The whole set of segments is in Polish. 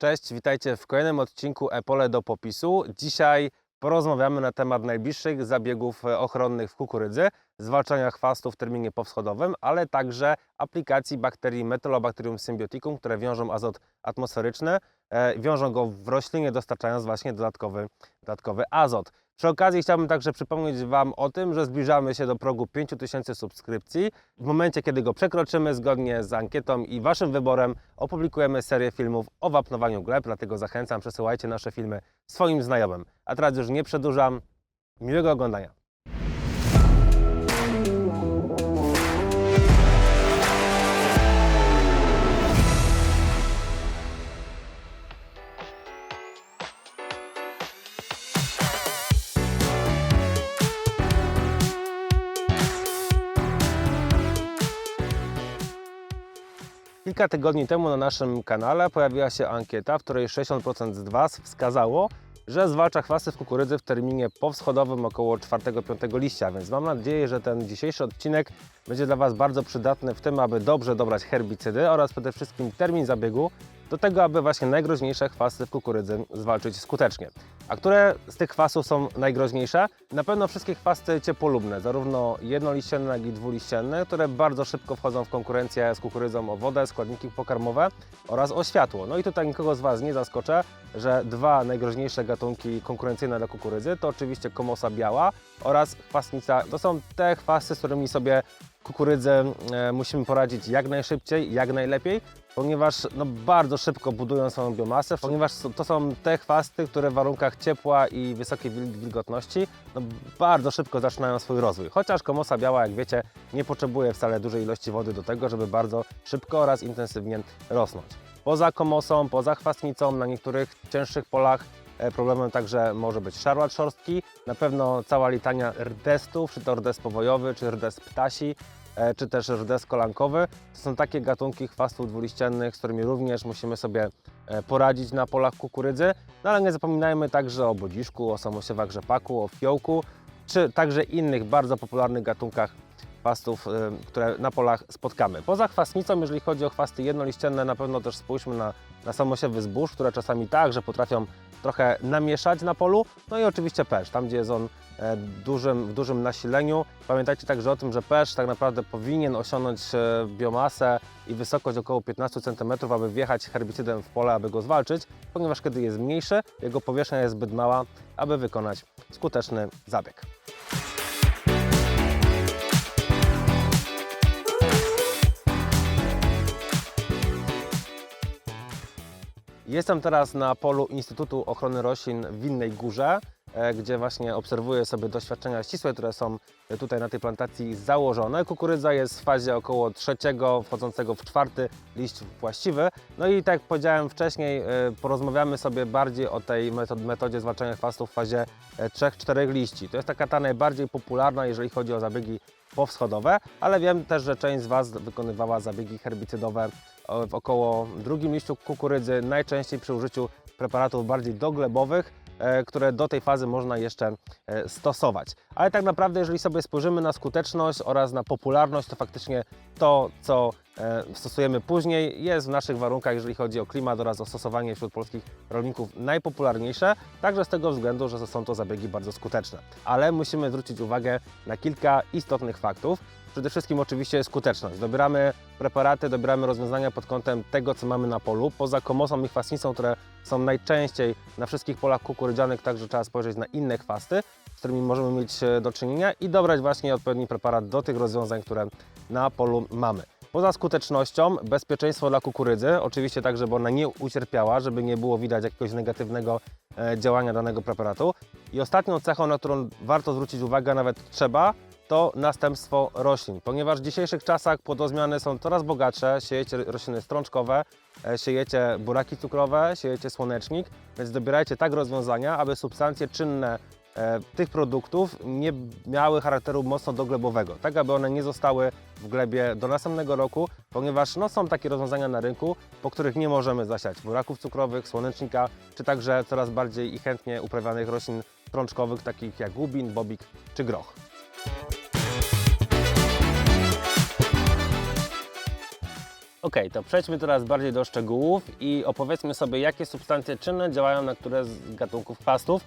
Cześć, witajcie w kolejnym odcinku Epole do popisu. Dzisiaj porozmawiamy na temat najbliższych zabiegów e, ochronnych w kukurydzy, zwalczania chwastu w terminie powschodowym, ale także aplikacji bakterii Metylobacterium symbioticum, które wiążą azot atmosferyczny, e, wiążą go w roślinie, dostarczając właśnie dodatkowy, dodatkowy azot. Przy okazji chciałbym także przypomnieć Wam o tym, że zbliżamy się do progu 5000 subskrypcji. W momencie, kiedy go przekroczymy, zgodnie z ankietą i Waszym wyborem, opublikujemy serię filmów o wapnowaniu gleb, dlatego zachęcam, przesyłajcie nasze filmy swoim znajomym. A teraz już nie przedłużam. Miłego oglądania. Kilka tygodni temu na naszym kanale pojawiła się ankieta, w której 60% z Was wskazało, że zwalcza chwasty w kukurydzy w terminie powschodowym około 4-5 liścia, więc mam nadzieję, że ten dzisiejszy odcinek będzie dla Was bardzo przydatny w tym, aby dobrze dobrać herbicydy oraz przede wszystkim termin zabiegu do tego, aby właśnie najgroźniejsze chwasty w kukurydzy zwalczyć skutecznie. A które z tych chwastów są najgroźniejsze? Na pewno wszystkie chwasty ciepłolubne, zarówno jednoliścienne, jak i dwuliścienne, które bardzo szybko wchodzą w konkurencję z kukurydzą o wodę, składniki pokarmowe oraz o światło. No i tutaj nikogo z Was nie zaskoczę, że dwa najgroźniejsze gatunki konkurencyjne dla kukurydzy to oczywiście komosa biała oraz chwastnica. To są te chwasty, z którymi sobie kukurydzę e, musimy poradzić jak najszybciej, jak najlepiej, ponieważ no, bardzo szybko budują swoją biomasę, ponieważ to są te chwasty, które w warunkach ciepła i wysokiej wil- wilgotności no, bardzo szybko zaczynają swój rozwój. Chociaż komosa biała, jak wiecie, nie potrzebuje wcale dużej ilości wody do tego, żeby bardzo szybko oraz intensywnie rosnąć. Poza komosą, poza chwastnicą, na niektórych cięższych polach e, problemem także może być szarłat szorstki, na pewno cała litania rdestów, czy to rdes powojowy, czy rdes ptasi, czy też rdes kolankowy. To są takie gatunki chwastów dwuliściennych, z którymi również musimy sobie e, poradzić na polach kukurydzy. No ale nie zapominajmy także o bodziszku, o samosiewach rzepaku, o fiołku, czy także innych bardzo popularnych gatunkach chwastów, y, które na polach spotkamy. Poza chwastnicą, jeżeli chodzi o chwasty jednoliścienne, na pewno też spójrzmy na, na samosiewy zbóż, które czasami także potrafią trochę namieszać na polu. No i oczywiście pesz, tam gdzie jest on e, dużym, w dużym nasileniu. Pamiętajcie także o tym, że pesz tak naprawdę powinien osiągnąć e, biomasę i wysokość około 15 cm, aby wjechać herbicydem w pole, aby go zwalczyć, ponieważ kiedy jest mniejszy, jego powierzchnia jest zbyt mała, aby wykonać skuteczny zabieg. Jestem teraz na polu Instytutu Ochrony Roślin w Winnej Górze, e, gdzie właśnie obserwuję sobie doświadczenia ścisłe, które są tutaj na tej plantacji założone. Kukurydza jest w fazie około trzeciego, wchodzącego w czwarty liść właściwy. No i tak jak powiedziałem wcześniej, e, porozmawiamy sobie bardziej o tej metod- metodzie zwalczania chwastów w fazie 3-4 liści. To jest taka ta najbardziej popularna, jeżeli chodzi o zabiegi powschodowe, ale wiem też, że część z Was wykonywała zabiegi herbicydowe w około drugim liściu kukurydzy, najczęściej przy użyciu preparatów bardziej doglebowych, e, które do tej fazy można jeszcze e, stosować. Ale tak naprawdę, jeżeli sobie spojrzymy na skuteczność oraz na popularność, to faktycznie to, co e, stosujemy później, jest w naszych warunkach, jeżeli chodzi o klimat oraz o stosowanie wśród polskich rolników najpopularniejsze, także z tego względu, że są to zabiegi bardzo skuteczne. Ale musimy zwrócić uwagę na kilka istotnych faktów. Przede wszystkim oczywiście skuteczność. Dobieramy preparaty, dobieramy rozwiązania pod kątem tego, co mamy na polu. Poza komosą i chwastnicą, które są najczęściej na wszystkich polach kukurydzianych, także trzeba spojrzeć na inne chwasty, z którymi możemy mieć e, do czynienia i dobrać właśnie odpowiedni preparat do tych rozwiązań, które na polu mamy. Poza skutecznością, bezpieczeństwo dla kukurydzy, oczywiście tak, żeby ona nie ucierpiała, żeby nie było widać jakiegoś negatywnego e, działania danego preparatu. I ostatnią cechą, na którą warto zwrócić uwagę, nawet trzeba, to następstwo roślin, ponieważ w dzisiejszych czasach płodozmiany są coraz bogatsze, siejecie rośliny strączkowe, e, siejecie buraki cukrowe, siejecie słonecznik, więc dobierajcie tak rozwiązania, aby substancje czynne e, tych produktów nie miały charakteru mocno doglebowego, tak aby one nie zostały w glebie do następnego roku, ponieważ no, są takie rozwiązania na rynku, po których nie możemy zasiać buraków cukrowych, słonecznika, czy także coraz bardziej i chętnie uprawianych roślin strączkowych, takich jak łubin, bobik czy groch. Ok, to przejdźmy teraz bardziej do szczegółów i opowiedzmy sobie, jakie substancje czynne działają na które z gatunków chwastów.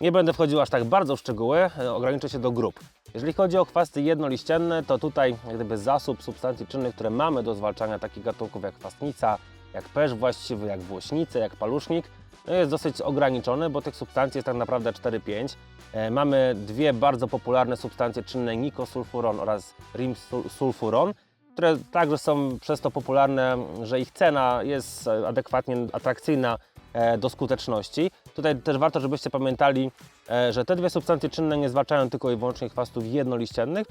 Nie będę wchodził aż tak bardzo w szczegóły, e, ograniczę się do grup. Jeżeli chodzi o chwasty jednoliścienne, to tutaj gdyby zasób substancji czynnych, które mamy do zwalczania takich gatunków jak chwastnica, jak pesz właściwy, jak włośnice, jak palusznik, jest dosyć ograniczony, bo tych substancji jest tak naprawdę 4-5. E, mamy dwie bardzo popularne substancje czynne, nikosulfuron oraz rimsulfuron, które także są przez to popularne, że ich cena jest e, adekwatnie atrakcyjna e, do skuteczności. Tutaj też warto, żebyście pamiętali, e, że te dwie substancje czynne nie zwalczają tylko i wyłącznie chwastów jednoliściennych,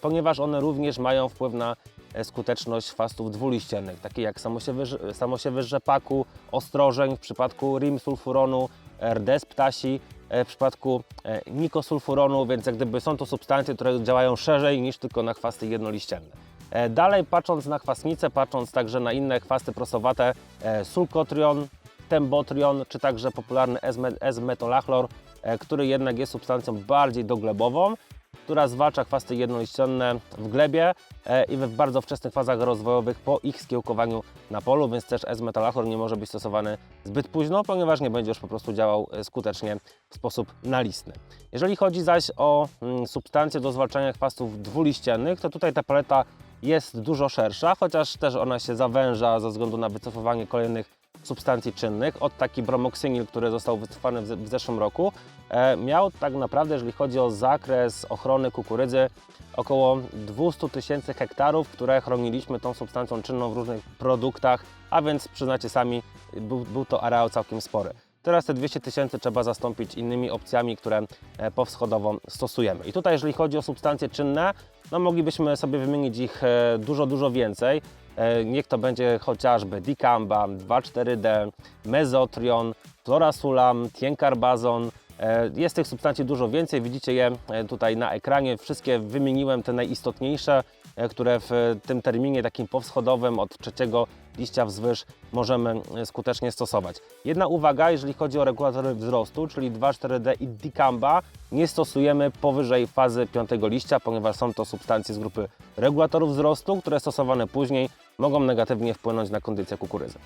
ponieważ one również mają wpływ na e, skuteczność chwastów dwuliściennych, takie jak samosiewy, samosiewy rzepaku, ostrożeń w przypadku rimsulfuronu, RDS ptasi, e, w przypadku e, nikosulfuronu, więc jak gdyby są to substancje, które działają szerzej niż tylko na chwasty jednoliścienne. E, Dalej patrząc na chwastnicę, patrząc także na inne chwasty prosowate, e, sulkotrion, tembotrion, czy także popularny S-me- S-metolachlor, e, który jednak jest substancją bardziej doglebową, która zwalcza chwasty jednoliścienne w glebie e, i w bardzo wczesnych fazach rozwojowych po ich skiełkowaniu na polu, więc też S-metolachlor nie może być stosowany zbyt późno, ponieważ nie będzie już po prostu działał e, skutecznie w sposób nalistny. Jeżeli chodzi zaś o mm, substancje do zwalczania chwastów dwuliściennych, to tutaj ta paleta jest dużo szersza, chociaż też ona się zawęża ze względu na wycofywanie kolejnych substancji czynnych. Od taki bromoksynil, który został wycofany w zeszłym roku, e, miał tak naprawdę, jeżeli chodzi o zakres ochrony kukurydzy, około 200 tysięcy hektarów, które chroniliśmy tą substancją czynną w różnych produktach, a więc przyznacie sami, był, był to areał całkiem spory. Teraz te 200 tysięcy trzeba zastąpić innymi opcjami, które e, powschodowo stosujemy. I tutaj, jeżeli chodzi o substancje czynne, no moglibyśmy sobie wymienić ich e, dużo, dużo więcej. E, Niech to będzie chociażby dicamba, 2,4-D, mezotrion, florasulam, tienkarbazon. Jest tych substancji dużo więcej, widzicie je tutaj na ekranie. Wszystkie wymieniłem, te najistotniejsze, które w e, tym terminie takim powschodowym od trzeciego liścia wzwyż możemy e, skutecznie stosować. Jedna uwaga, jeżeli chodzi o regulatory wzrostu, czyli 2,4-D i dicamba, nie stosujemy powyżej fazy piątego liścia, ponieważ są to substancje z grupy regulatorów wzrostu, które stosowane później mogą negatywnie wpłynąć na kondycję kukurydzy.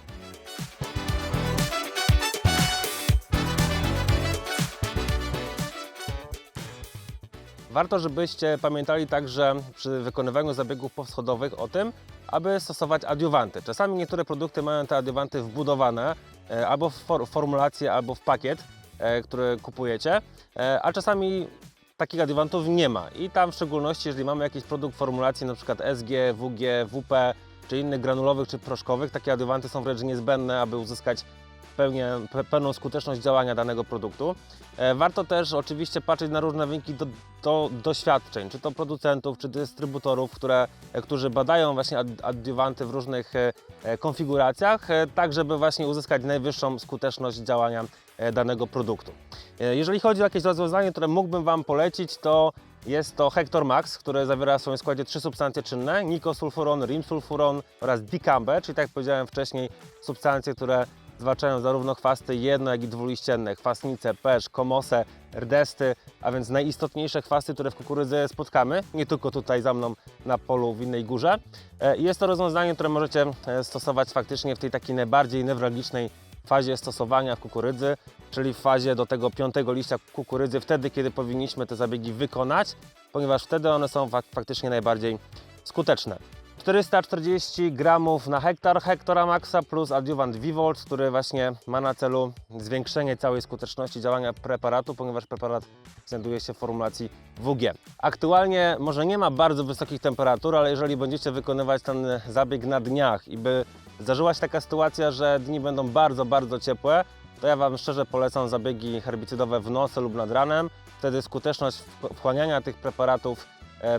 Warto, żebyście pamiętali także przy wykonywaniu zabiegów powschodowych o tym, aby stosować adiuwanty. Czasami niektóre produkty mają te adiuwanty wbudowane e, albo w for formulację, albo w pakiet, e, który kupujecie, e, a czasami takich adiuwantów nie ma. I tam w szczególności, jeżeli mamy jakiś produkt formulacji, przykład SG, WG, WP, czy innych granulowych, czy proszkowych, takie adiuwanty są wręcz niezbędne, aby uzyskać pełnię, pe, pełną skuteczność działania danego produktu. E, warto też oczywiście patrzeć na różne wyniki do, do doświadczeń, czy to producentów, czy dystrybutorów, które, e, którzy badają właśnie ad, adiuwanty w różnych e, konfiguracjach, tak żeby właśnie uzyskać najwyższą skuteczność działania danego produktu. Jeżeli chodzi o jakieś rozwiązanie, które mógłbym Wam polecić, to jest to Hector Max, które zawiera w swoim składzie trzy substancje czynne, nikosulfuron, rimsulfuron oraz dicambę, czyli tak jak powiedziałem wcześniej, substancje, które zwalczają zarówno chwasty jedno, jak i dwuliścienne, chwastnice, pesz, komosę, rdesty, a więc najistotniejsze chwasty, które w kukurydzy spotkamy, nie tylko tutaj za mną na polu w innej górze. E, Jest to rozwiązanie, które możecie e, stosować faktycznie w tej takiej najbardziej newralgicznej fazie stosowania kukurydzy, czyli w fazie do tego piątego liścia kukurydzy, wtedy, kiedy powinniśmy te zabiegi wykonać, ponieważ wtedy one są fak faktycznie najbardziej skuteczne. 440 gramów na hektar Hektora Maxa plus adiuwant Vivolt, który właśnie ma na celu zwiększenie całej skuteczności działania preparatu, ponieważ preparat znajduje się w formulacji WG. Aktualnie może nie ma bardzo wysokich temperatur, ale jeżeli będziecie wykonywać ten zabieg na dniach i by zdarzyła się taka sytuacja, że dni będą bardzo, bardzo ciepłe, to ja Wam szczerze polecam zabiegi herbicydowe w nocy lub nad ranem. Wtedy skuteczność wch- wchłaniania tych preparatów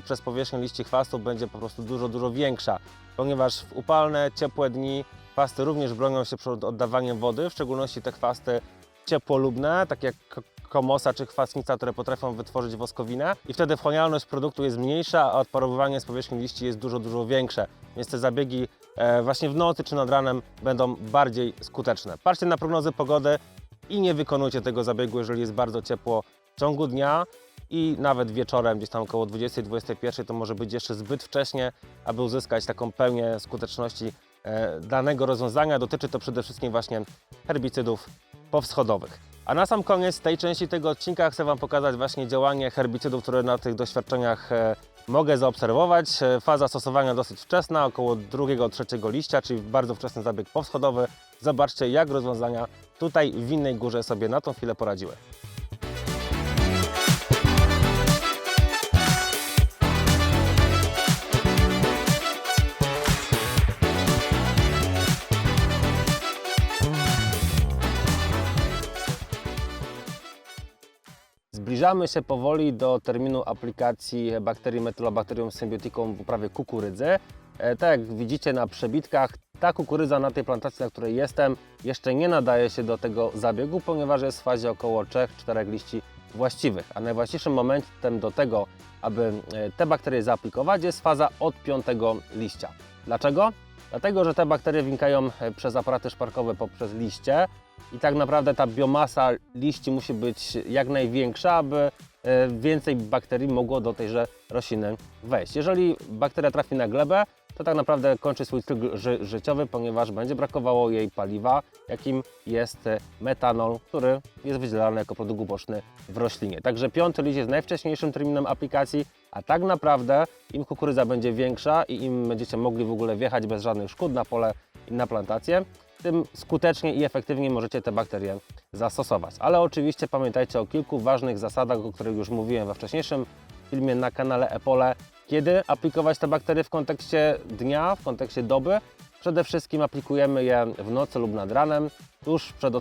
przez powierzchnię liści chwastów będzie po prostu dużo, dużo większa, ponieważ w upalne, ciepłe dni chwasty również bronią się przed oddawaniem wody, w szczególności te chwasty ciepłolubne, takie jak komosa czy chwastnica, które potrafią wytworzyć woskowinę i wtedy wchłanialność produktu jest mniejsza, a odparowywanie z powierzchni liści jest dużo, dużo większe. Więc te zabiegi e, właśnie w nocy czy nad ranem będą bardziej skuteczne. Patrzcie na prognozy pogody i nie wykonujcie tego zabiegu, jeżeli jest bardzo ciepło w ciągu dnia i nawet wieczorem, gdzieś tam około 20-21, to może być jeszcze zbyt wcześnie, aby uzyskać taką pełnię skuteczności e, danego rozwiązania. Dotyczy to przede wszystkim właśnie herbicydów powschodowych. A na sam koniec tej części tego odcinka chcę Wam pokazać właśnie działanie herbicydów, które na tych doświadczeniach e, mogę zaobserwować. E, Faza stosowania dosyć wczesna, około drugiego, trzeciego liścia, czyli bardzo wczesny zabieg powschodowy. Zobaczcie, jak rozwiązania tutaj w Innej Górze sobie na tą chwilę poradziły. Zbliżamy się powoli do terminu aplikacji bakterii Metylobacterium symbioticum w uprawie kukurydzy. E, Tak jak widzicie na przebitkach, ta kukurydza na tej plantacji, na której jestem, jeszcze nie nadaje się do tego zabiegu, ponieważ jest w fazie około 3-4 liści właściwych. A najwłaściwszym momentem do tego, aby e, te bakterie zaaplikować, jest faza od piątego liścia. Dlaczego? Dlatego, że te bakterie wnikają e, przez aparaty szparkowe poprzez liście i tak naprawdę ta biomasa liści musi być jak największa, aby e, więcej bakterii mogło do tejże rośliny wejść. Jeżeli bakteria trafi na glebę, to tak naprawdę kończy swój cykl ży życiowy, ponieważ będzie brakowało jej paliwa, jakim jest e, metanol, który jest wydzielany jako produkt uboczny w roślinie. Także piąty liść jest najwcześniejszym terminem aplikacji, a tak naprawdę im kukurydza będzie większa i im będziecie mogli w ogóle wjechać bez żadnych szkód na pole i na plantację, tym skutecznie i efektywnie możecie te bakterie zastosować. Ale oczywiście pamiętajcie o kilku ważnych zasadach, o których już mówiłem we wcześniejszym filmie na kanale Epole. Kiedy aplikować te bakterie w kontekście dnia, w kontekście doby? Przede wszystkim aplikujemy je w nocy lub nad ranem, tuż przed,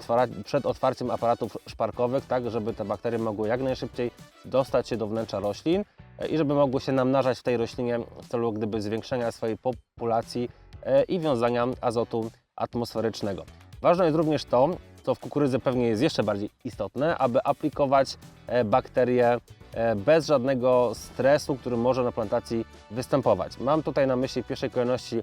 przed otwarciem aparatów szparkowych, tak żeby te bakterie mogły jak najszybciej dostać się do wnętrza roślin i żeby mogły się namnażać w tej roślinie w celu gdyby zwiększenia swojej populacji e, i wiązania azotu atmosferycznego. Ważne jest również to, co w kukurydzy pewnie jest jeszcze bardziej istotne, aby aplikować e, bakterie e, bez żadnego stresu, który może na plantacji występować. Mam tutaj na myśli w pierwszej kolejności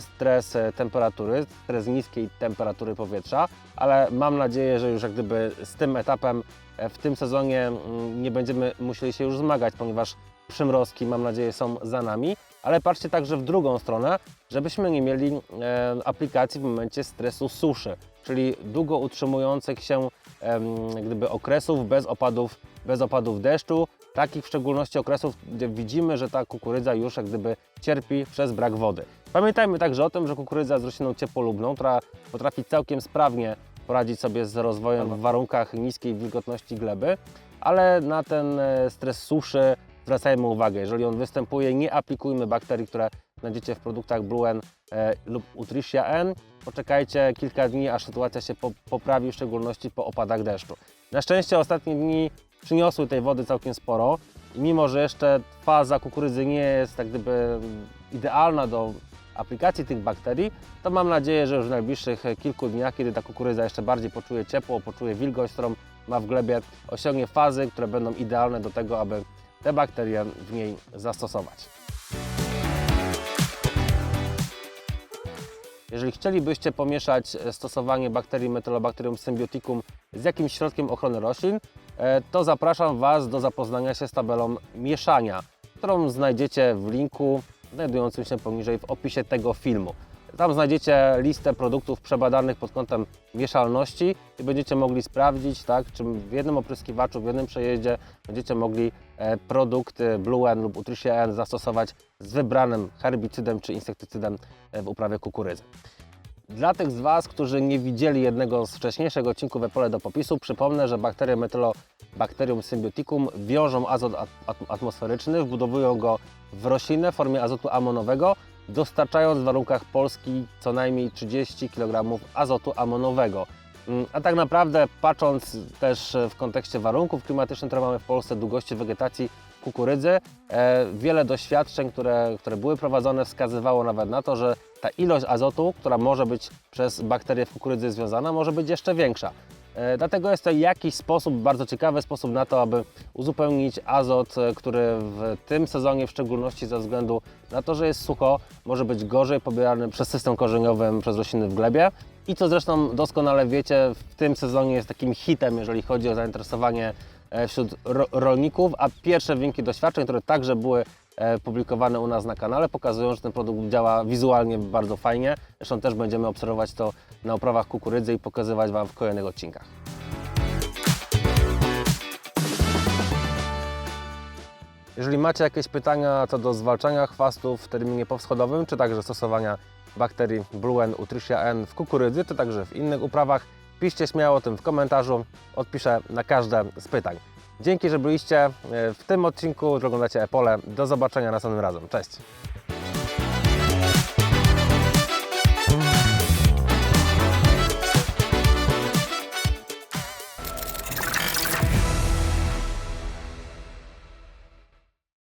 stres temperatury, stres niskiej temperatury powietrza, ale mam nadzieję, że już jak gdyby z tym etapem w tym sezonie mm, nie będziemy musieli się już zmagać, ponieważ przymrozki mam nadzieję są za nami, ale patrzcie także w drugą stronę, żebyśmy nie mieli e, aplikacji w momencie stresu suszy, czyli długo utrzymujących się em, gdyby okresów bez opadów, bez opadów deszczu, takich w szczególności okresów, gdzie widzimy, że ta kukurydza już jak gdyby cierpi przez brak wody. Pamiętajmy także o tym, że kukurydza jest rośliną ciepłolubną, która potrafi całkiem sprawnie poradzić sobie z rozwojem w warunkach niskiej wilgotności gleby, ale na ten e, stres suszy zwracajmy uwagę. Jeżeli on występuje, nie aplikujmy bakterii, które znajdziecie w produktach Blue N e, lub Utricia N. Poczekajcie kilka dni, aż sytuacja się po, poprawi, w szczególności po opadach deszczu. Na szczęście ostatnie dni przyniosły tej wody całkiem sporo i mimo, że jeszcze faza kukurydzy nie jest tak gdyby idealna do aplikacji tych bakterii, to mam nadzieję, że już w najbliższych kilku dniach, kiedy ta kukurydza jeszcze bardziej poczuje ciepło, poczuje wilgoć, którą ma w glebie, osiągnie fazy, które będą idealne do tego, aby te bakterie w niej zastosować. Jeżeli chcielibyście pomieszać e, stosowanie bakterii Metylobacterium symbioticum z jakimś środkiem ochrony roślin, e, to zapraszam Was do zapoznania się z tabelą mieszania, którą znajdziecie w linku znajdującym się poniżej w opisie tego filmu. Tam znajdziecie listę produktów przebadanych pod kątem mieszalności i będziecie mogli sprawdzić, tak, czy w jednym opryskiwaczu, w jednym przejeździe będziecie mogli produkt e, Blue N lub Utricia N zastosować z wybranym herbicydem czy insektycydem e, w uprawie kukurydzy. Dla tych z Was, którzy nie widzieli jednego z wcześniejszych odcinków Epole do popisu, przypomnę, że bakterie Metylobacterium symbioticum wiążą azot at- at- atmosferyczny, wbudowują go w roślinę w formie azotu amonowego, dostarczając w warunkach Polski co najmniej 30 kg azotu amonowego. A tak naprawdę, patrząc też w kontekście warunków klimatycznych, które mamy w Polsce, długości wegetacji kukurydzy, e, wiele doświadczeń, które, które były prowadzone, wskazywało nawet na to, że ta ilość azotu, która może być przez bakterie w kukurydzy związana, może być jeszcze większa. E, Dlatego jest to jakiś sposób, bardzo ciekawy sposób na to, aby uzupełnić azot, e, który w tym sezonie, w szczególności ze względu na to, że jest sucho, może być gorzej pobierany przez system korzeniowy, przez rośliny w glebie. I co zresztą doskonale wiecie, w tym sezonie jest takim hitem, jeżeli chodzi o zainteresowanie wśród ro rolników, a pierwsze wyniki doświadczeń, które także były e, publikowane u nas na kanale, pokazują, że ten produkt działa wizualnie bardzo fajnie. Zresztą też będziemy obserwować to na uprawach kukurydzy i pokazywać Wam w kolejnych odcinkach. Jeżeli macie jakieś pytania co do zwalczania chwastów w terminie powschodowym, czy także stosowania bakterii Bluen Utrysia N w kukurydzy, czy także w innych uprawach, piszcie śmiało o tym w komentarzu, odpiszę na każde z pytań. Dzięki, że byliście e, w tym odcinku, oglądacie Epole. Do zobaczenia następnym razem. Cześć!